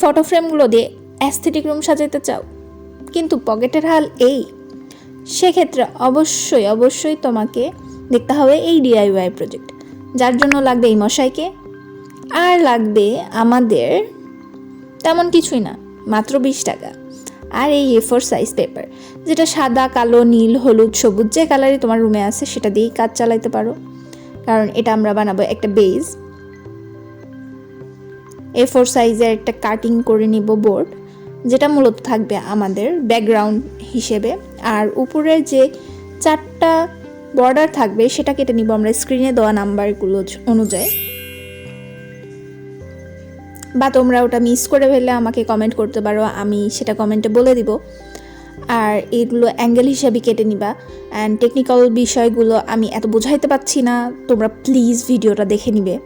Photo ফ্রেমগুলো দিয়ে aesthetic room সাজাতে চাও, কিন্তু পকেটের হাল এই। সেক্ষেত্রে অবশ্যই অবশ্যই তোমাকে দেখতে হবে এই ডিআইওয়াই প্রজেক্ট যার জন্য লাগবে এই মশাইকে। আর লাগবে আমাদের তেমন কিছুই না, মাত্র বিশ টাকা। আর এই এ ফোর সাইজ পেপার যেটা সাদা, কালো, নীল, হলুদ, সবুজ যে কালারই তোমার রুমে আছে, সেটা দিয়েই কাজ চালাইতে পারো। কারণ এটা আমরা বানাবো একটা বেজ এ ফোর সাইজের একটা কাটিং করে নিব বোর্ড যেটা মূলত থাকবে আমাদের ব্যাকগ্রাউন্ড হিসেবে। আর উপরের যে চারটা বর্ডার থাকবে, সেটা কেটে নিব আমরা স্ক্রিনে দেওয়া নাম্বারগুলো অনুযায়ী। বা তোমরা ওটা মিস করে ফেললে আমাকে কমেন্ট করতে পারো, আমি সেটা কমেন্টে বলে দিব। আর এগুলো অ্যাঙ্গেল হিসাবে কেটে নিবা। অ্যান্ড টেকনিক্যাল বিষয়গুলো আমি এত বোঝাইতে পারছি না, তোমরা প্লিজ ভিডিওটা দেখে নিবে।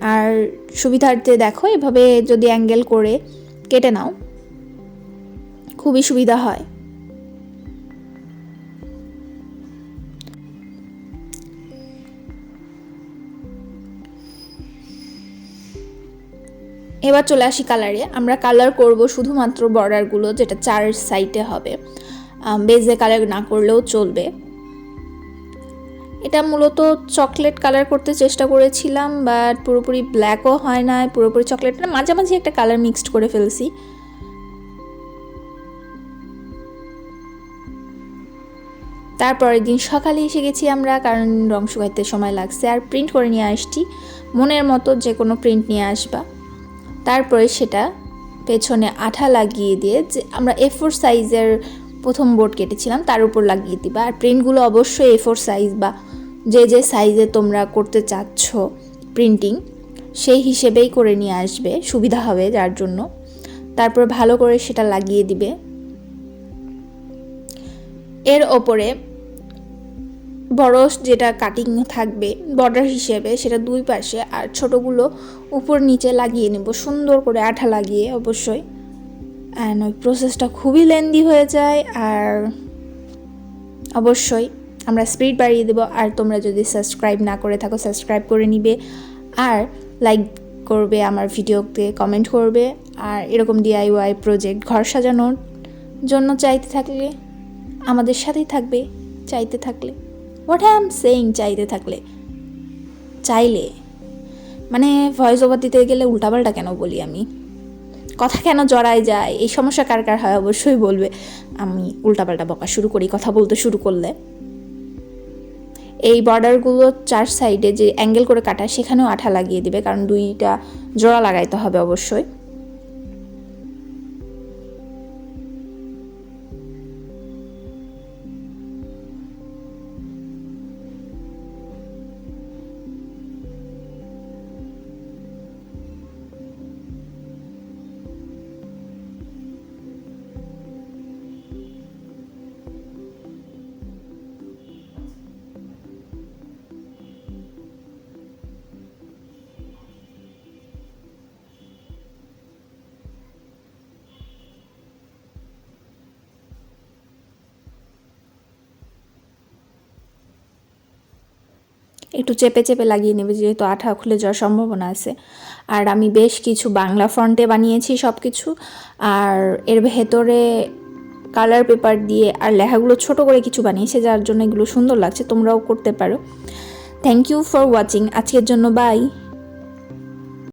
আর সুবিধার্থে দেখো, এভাবে যদি অ্যাঙ্গেল করে কেটে নাও, খুবই সুবিধা হয়। এবার চলে আসি কালারে আমরা কালার করব শুধুমাত্র বর্ডারগুলো যেটা চার সাইডে হবে। বেজে কালার না করলেও চলবে। এটা মূলত চকলেট কালার করতে চেষ্টা করেছিলাম, বাট পুরোপুরি ব্ল্যাকও হয় না পুরোপুরি চকলেট না, মাঝামাঝি একটা কালার মিক্সড করে ফেলছি। তারপরের দিন সকালে এসে গেছি আমরা, কারণ রং শুকাইতে সময় লাগছে, আর প্রিন্ট করে নিয়ে আসছি, মনের মতো যে কোনো প্রিন্ট নিয়ে আসবা। তারপরে সেটা পেছনে আঠা লাগিয়ে দিয়ে যে আমরা এ ফোর সাইজের প্রথম বোর্ড কেটেছিলাম, তার উপর লাগিয়ে দিবা। আর প্রিন্টগুলো অবশ্যই এ ফোর সাইজ বা যে যে সাইজে তোমরা করতে চাচ্ছ প্রিন্টিং, সেই হিসেবেই করে নিয়ে আসবে। সুবিধা হবে যার জন্য। তারপর ভালো করে সেটা লাগিয়ে দিবে। এর ওপরে বড় যেটা কাটিং থাকবে বর্ডার হিসেবে, সেটা দুই পাশে আর ছোটোগুলো উপর নিচে লাগিয়ে নেব। সুন্দর করে আঠা লাগিয়ে অবশ্যই। অ্যান্ড ওই প্রসেসটা খুবই লেন্দি হয়ে যায় আর অবশ্যই আমরা স্পিড বাড়িয়ে দেবো। আর তোমরা যদি সাবস্ক্রাইব না করে থাকো সাবস্ক্রাইব করে নিবে। আর লাইক করবে আমার ভিডিওতে কমেন্ট করবে। আর এরকম ডিআইওয়াই প্রজেক্ট ঘর সাজানোর জন্য চাইতে থাকলে, আমাদের সাথেই থাকবে, চাইতে থাকলে। হোয়াট আই এম সেইং চাইতে থাকলে। চাইলে মানে ভয়েস ওভার দিতে গেলে উল্টাপাল্টা কেন বলি আমি? কথা কেন জড়ায় যায়? এই সমস্যা কার কার হয়? অবশ্যই বলবে। আমি উল্টাপাল্টা বকা শুরু করি, কথা বলতে শুরু করলে। এই বর্ডারগুলো চার সাইডে যে অ্যাঙ্গেল করে কাটা, সেখানেও আঠা লাগিয়ে দিবে, কারণ দুইটা জোড়া লাগাইতে হবে অবশ্যই। একটু চেপে চেপে লাগিয়ে নেবে, যেহেতু আঠা খুলে যাওয়ার সম্ভাবনা আছে। আর আমি বেশ কিছু বাংলা ফন্টে বানিয়েছি সব কিছু আর এর ভেতরে কালার পেপার দিয়ে আর লেখাগুলো ছোট করে কিছু বানিয়েছে, যার জন্য এগুলো সুন্দর লাগছে, তোমরাও করতে পারো। থ্যাংক ইউ ফর ওয়াচিং আজকের জন্য বাই